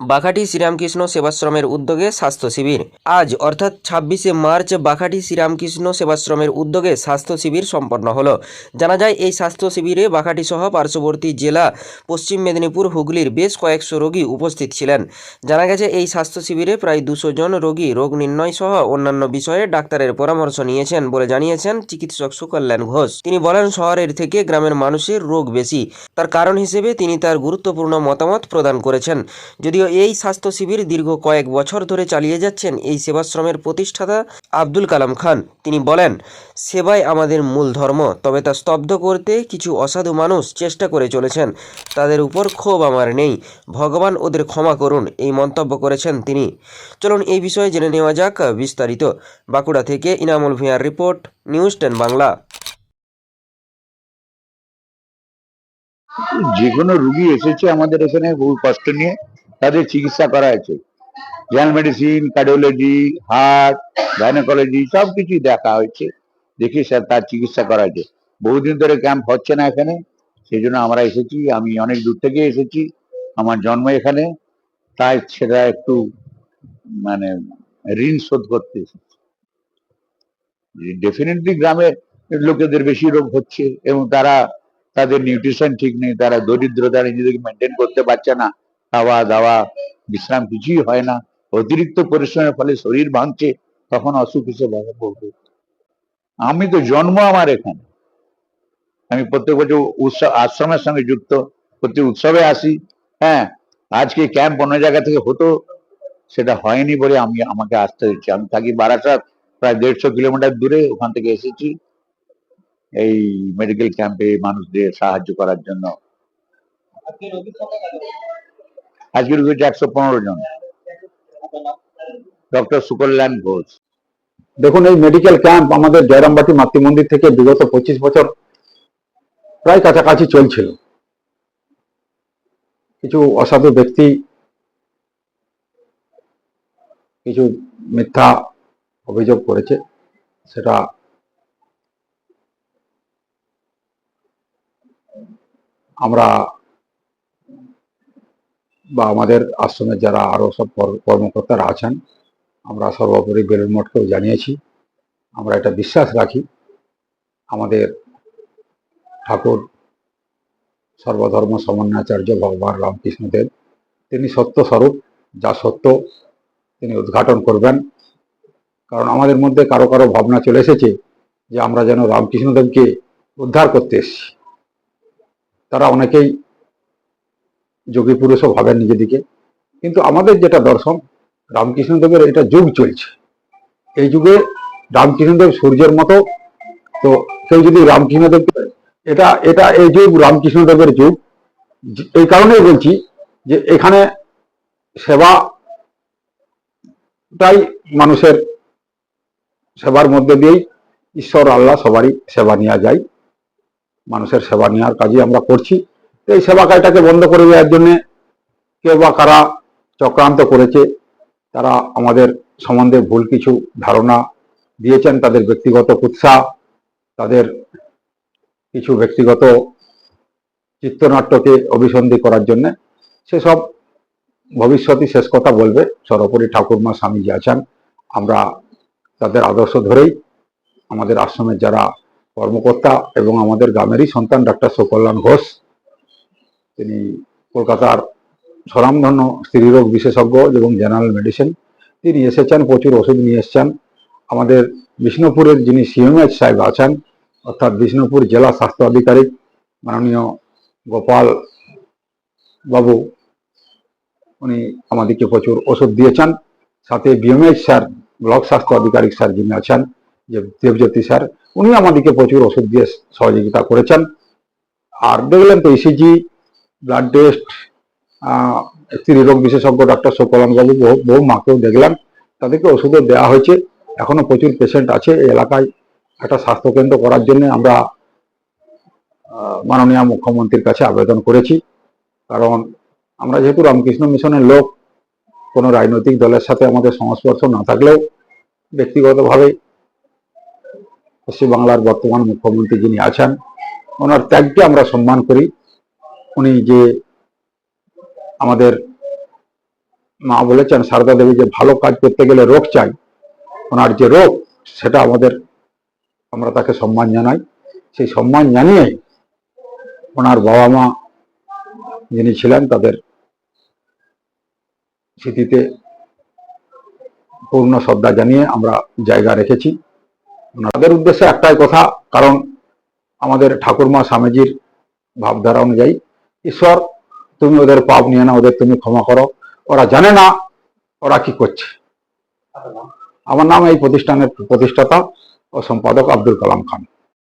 বাঘাটি শ্রীরামকৃষ্ণ সেবাশ্রমের উদ্যোগে স্বাস্থ্য শিবির। আজ, অর্থাৎ ছাব্বিশে মার্চ, বাঘাটি শ্রীরামকৃষ্ণ সেবাশ্রমের উদ্যোগে স্বাস্থ্য শিবির সম্পন্ন হলো। জানা যায়, এই স্বাস্থ্য শিবিরে বাঘাটি সহ পার্শ্ববর্তী জেলা, পশ্চিম মেদিনীপুর, হুগলির বেশ কয়েকশো রোগী উপস্থিত ছিলেন। জানা গেছে, এই স্বাস্থ্য শিবিরে প্রায় দুশো জন রোগী রোগ নির্ণয় সহ অন্যান্য বিষয়ে ডাক্তারের পরামর্শ নিয়েছেন বলে জানিয়েছেন চিকিৎসক সুকল্যাণ ঘোষ। তিনি বলেন, শহরের থেকে গ্রামের মানুষের রোগ বেশি। তার কারণ হিসেবে তিনি তার গুরুত্বপূর্ণ মতামত প্রদান করেছেন। যদিও এই স্বাস্থ্য শিবির দীর্ঘ কয়েক বছর ধরে চালিয়ে যাচ্ছেন এই সেবাশ্রমের প্রতিষ্ঠাতা আব্দুল কালাম খান। তিনি বলেন, সেবাই আমাদের মূল ধর্ম, তবে তা স্তব্ধ করতে কিছু অসাধু মানুষ চেষ্টা করে চলেছেন। তাদের উপর ক্ষোভ আমার নেই। ভগবান ওদের ক্ষমা করুন, এই মন্তব্য করেছেন তিনি। চলুন এই বিষয়ে জেনে নেওয়া যাক বিস্তারিত। বাঁকুড়া থেকে ইনামুল ভিয়ার রিপোর্ট, নিউজ টেন বাংলা। যে কোনো রুগী এসেছে আমাদের এখানে বহু কষ্ট নিয়ে তাদের চিকিৎসা করা হয়েছে। General medicine cardiology heart gynaecology সব কিছুই দেখা হয়েছে। দেখে স্যার তার চিকিৎসা করা হয়েছে। বহুদিন ধরে ক্যাম্প হচ্ছে না এখানে। সেই জন্য আমরা এসেছি, আমি অনেক দূর থেকে এসেছি। আমার জন্ম এখানে। তাই সেটা একটু মানে ঋণ শোধ করতে এসেছি। ডেফিনেটলি গ্রামে লোকেদের বেশি রোগ হচ্ছে এবং তারা, তাদের নিউট্রিশন ঠিক নেই, তারা দরিদ্রতা নিজেদেরকে মেনটেন করতে পারছে না। খাওয়া দাওয়া, বিশ্রাম কিছুই হয় না। অতিরিক্ত পরিশ্রমের ফলে শরীর ভাঙছে, তখন অসুখ হিসেবে বাধা পড়বে। আমি তো জন্ম আমার এখানে। আমি প্রত্যেক বছর উৎসব আশ্রমের সঙ্গে যুক্ত। প্রতি উৎসবে আসি। হ্যাঁ আজকে ক্যাম্প অন্য জায়গা থেকে হতো, সেটা হয়নি বলে আমি আমাকে আসতে হচ্ছে। আমি থাকি বারাসাত, প্রায় দেড়শো কিলোমিটার দূরে, ওখান থেকে এসেছি। এই মেডিকেল ক্যাম্পে মানুষদের সাহায্য করার জন্য। আজকে রোগী হচ্ছে একশো পনেরো জন। ডক্টর সুকল্যাণ ঘোষ। দেখুন, এই মেডিকেল ক্যাম্প আমাদের জয়রামবাটি মাতৃমন্দির থেকে বিগত পঁচিশ বছর প্রায় কাছাকাছি চলছিল। কিছু অসাধু ব্যক্তি, কিছু মিথ্যা অভিযোগ করেছে, সেটা আমরা বা আমাদের আশ্রমের যারা আরও সব কর্মকর্তারা আছেন, আমরা সর্বোপরি বেলুর মঠকেও জানিয়েছি। আমরা এটা বিশ্বাস রাখি, আমাদের ঠাকুর সর্বধর্ম সমন্বয়াচার্য ভগবান রামকৃষ্ণদেব, তিনি সত্য স্বরূপ যা সত্য তিনি উদ্ঘাটন করবেন। কারণ আমাদের মধ্যে কারও কারও ভাবনা চলে এসেছে যে আমরা যেন রামকৃষ্ণদেবকে উদ্ধার করতে এসেছি। তারা অনেকেই যোগী পুরুষও ভাবেন নিজেদিকে। কিন্তু আমাদের যেটা দর্শন রামকৃষ্ণদেবের এটা যুগ চলছে। এই যুগে রামকৃষ্ণদেব সূর্যের মতো, তো কেউ যদি রামকৃষ্ণদেব এটা এটা এই যুগ রামকৃষ্ণদেবের যুগ। এই কারণেই বলছি যে এখানে সেবাটাই মানুষের সেবার মধ্যে দিয়েই ঈশ্বর, আল্লাহ সবারই সেবা নেওয়া যায়। মানুষের সেবা নেওয়ার কাজই আমরা করছি। এই সেবা কাজটাকে বন্ধ করে দেওয়ার জন্য কেউ বা কারা চক্রান্ত করেছে, তারা আমাদের সম্বন্ধে ভুল কিছু ধারণা দিয়েছেন, তাদের ব্যক্তিগত কুৎসা, তাদের কিছু ব্যক্তিগত চিত্রনাট্যকে অভিসন্ধি করার জন্য সেসব ভবিষ্যতে শেষ কথা বলবে। সর্বোপরি ঠাকুরমা স্বামীজি আছেন, আমরা তাদের আদর্শ ধরেই আমাদের আশ্রমের যারা কর্মকর্তা এবং আমাদের গ্রামেরই সন্তান ডাক্তার সুকল্যাণ ঘোষ তিনি কলকাতার স্বনামধন্য স্ত্রীরোগ বিশেষজ্ঞ এবং জেনারেল মেডিসিন। তিনি এসেছেন, প্রচুর ওষুধ নিয়ে এসেছেন। আমাদের বিষ্ণুপুরের যিনি সিএমএইচ সাহেব আছেন, অর্থাৎ বিষ্ণুপুর জেলা স্বাস্থ্য আধিকারিক মাননীয় গোপাল বাবু, উনি আমাদেরকে প্রচুর ওষুধ দিয়েছেন। সাথে বিএমএইচ স্যার, ব্লক স্বাস্থ্য আধিকারিক স্যার যিনি আছেন, যে দেবজ্যোতি স্যার, উনি আমাদেরকে প্রচুর ওষুধ দিয়ে সহযোগিতা করেছেন। আর দেখলেন তো ইসিজি ব্লাড টেস্ট স্ত্রী রোগ বিশেষজ্ঞ ডক্টর সুকলন বাবু, বহু বহু মাকেও দেখলাম। তাদেরকে ওষুধও দেওয়া হয়েছে। এখনও প্রচুর পেশেন্ট আছে এলাকায়। একটা স্বাস্থ্যকেন্দ্র করার জন্য আমরা মাননীয় মুখ্যমন্ত্রীর কাছে আবেদন করেছি। কারণ আমরা যেহেতু রামকৃষ্ণ মিশনের লোক, কোনো রাজনৈতিক দলের সাথে আমাদের সংস্পর্শ না থাকলেও ব্যক্তিগতভাবে পশ্চিমবাংলার বর্তমান মুখ্যমন্ত্রী যিনি আছেন, ওনার ত্যাগকে আমরা সম্মান করি। উনি যে আমাদের মা বলেছেন, সারদা দেবী যে ভালো কাজ করতে গেলে রোগ চাই। ওনার যে রোগ, সেটা আমাদের, আমরা তাকে সম্মান জানাই। সেই সম্মান জানিয়ে ওনার বাবা মা যিনি ছিলেন, তাদের স্মৃতিতে পূর্ণ শ্রদ্ধা জানিয়ে আমরা জায়গা রেখেছি। ওনাদের উদ্দেশ্যে একটাই কথা, কারণ আমাদের ঠাকুরমা স্বামীজির ভাবধারা অনুযায়ী ঈশ্বর তুমি ওদের পাপ নিয়ে না ওদের তুমি ক্ষমা করো। ওরা জানে না ওরা কি করছে। আমার নাম এই প্রতিষ্ঠানের প্রতিষ্ঠাতা ও সম্পাদক আব্দুল কালাম খান।